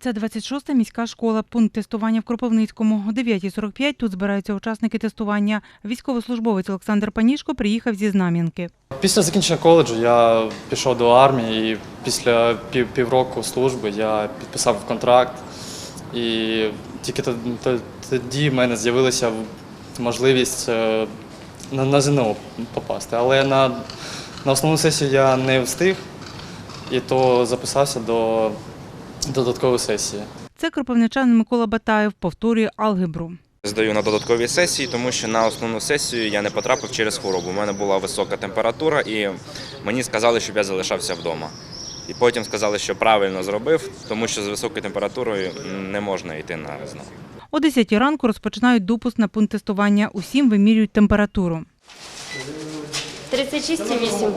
Це 26-та міська школа. Пункт тестування в Кропивницькому. О 9.45 тут збираються учасники тестування. Військовослужбовець Олександр Панішко приїхав зі Знам'янки. Після закінчення коледжу я пішов до армії і після півроку служби я підписав контракт. І тільки то- то- тоді в мене з'явилася можливість е, на, на ЗНО попасти. Але на, на основну сесію я не встиг і то записався до додаткової сесії. Це кропивничанин Микола Батаєв повторює алгебру. Здаю на додаткові сесії, тому що на основну сесію я не потрапив через хворобу. У мене була висока температура, і мені сказали, щоб я залишався вдома. І потім сказали, що правильно зробив, тому що з високою температурою не можна йти на ЗНО. О 10 ранку розпочинають допуск на пункт тестування. Усім вимірюють температуру. 36,8.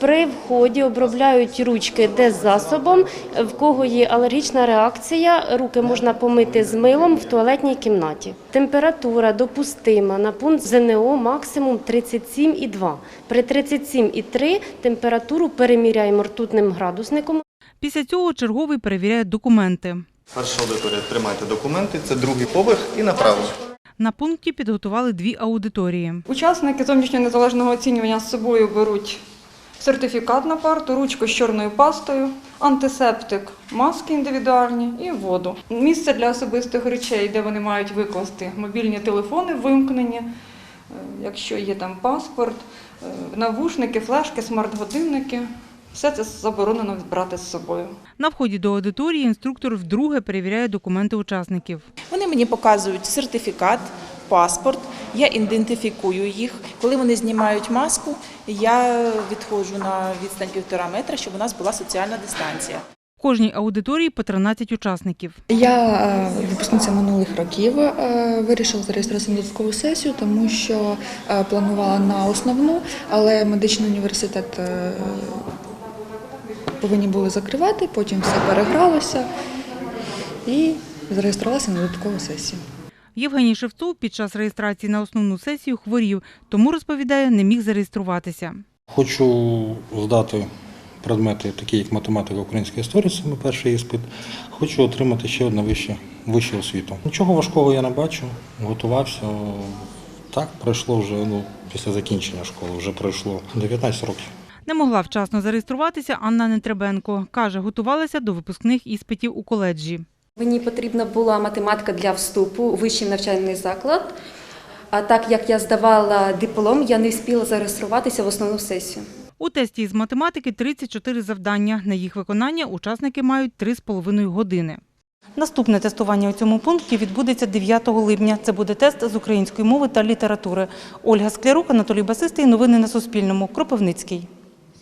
При вході обробляють ручки деззасобом. В кого є алергічна реакція, руки можна помити з милом в туалетній кімнаті. Температура допустима на пункт ЗНО максимум 37,2. При 37,3 температуру переміряємо ртутним градусником. Після цього черговий перевіряє документи. Перша аудиторія тримайте документи, це другий поверх і направо. На пункті підготували дві аудиторії. Учасники зовнішнього незалежного оцінювання з собою беруть сертифікат на парту, ручку з чорною пастою, антисептик, маски індивідуальні і воду. Місце для особистих речей, де вони мають викласти мобільні телефони вимкнені, е, якщо є там паспорт, е, навушники, флешки, смарт-годинники. Все це заборонено брати з собою. На вході до аудиторії інструктор вдруге перевіряє документи учасників. Вони мені показують сертифікат, паспорт, я ідентифікую їх. Коли вони знімають маску, я відходжу на відстань півтора метра, щоб у нас була соціальна дистанція. В кожній аудиторії по 13 учасників. Я е, випускниця минулих років е, вирішила зареєструватися на додаткову сесію, тому що е, планувала на основну, але медичний університет повинні були закривати, потім все перегралося і зареєструвалася на додаткову сесію. Євгеній Шевцов під час реєстрації на основну сесію хворів, тому розповідає, не міг зареєструватися. Хочу здати предмети, такі як математика, українська історія, це мій перший іспит. Хочу отримати ще одну вищу, вищу освіту. Нічого важкого я не бачу, готувався. Так, пройшло вже ну, після закінчення школи, вже пройшло 19 років. Не могла вчасно зареєструватися Анна Нетребенко. Каже, готувалася до випускних іспитів у коледжі. Мені потрібна була математика для вступу вищий навчальний заклад. А так як я здавала диплом, я не встигла зареєструватися в основну сесію. У тесті із математики 34 завдання. На їх виконання учасники мають 3,5 години. Наступне тестування у цьому пункті відбудеться 9 липня. Це буде тест з української мови та літератури. Ольга Склярук, Анатолій Басистий. Новини на Суспільному. Кропивницький.